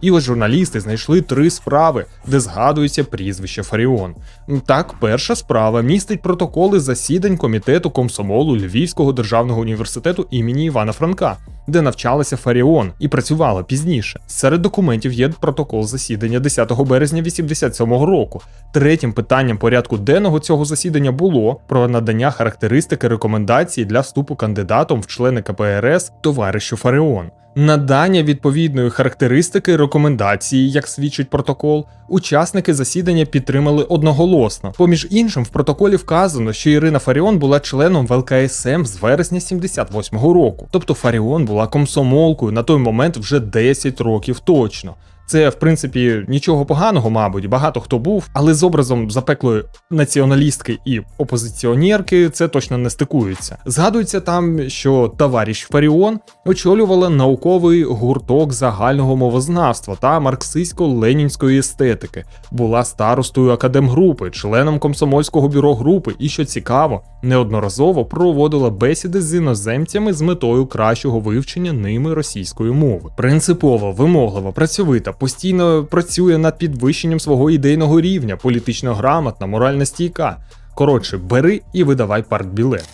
І ось журналісти знайшли три справи, де згадується прізвище Фаріон. Так, перша справа містить протоколи засідань комітету комсомолу Львівського державного університету імені Івана Франка, де навчалася Фаріон і працювала пізніше. Серед документів є протокол засідання 10 березня 87-го року. Третім питанням порядку денного цього засідання було про надання характеристики рекомендацій для вступу кандидатом в члени КПРС товаришу Фаріон. Надання відповідної характеристики рекомендації, як свідчить протокол, учасники засідання підтримали одноголосно. Поміж іншим, в протоколі вказано, що Ірина Фаріон була членом ВЛКСМ з вересня 78-го року. Тобто Фаріон була комсомолкою на той момент вже 10 років точно. Це, в принципі, нічого поганого, мабуть, багато хто був, але з образом запеклої націоналістки і опозиціонерки це точно не стикується. Згадується там, що товариш Фаріон очолювала науковий гурток загального мовознавства та марксистсько-ленінської естетики, була старостою академгрупи, членом комсомольського бюро групи і, що цікаво, неодноразово проводила бесіди з іноземцями з метою кращого вивчення ними російської мови. Принципово, вимоглива, працьовита, постійно працює над підвищенням свого ідейного рівня, політично грамотна, морально стійка. Коротше, бери і видавай партбілет.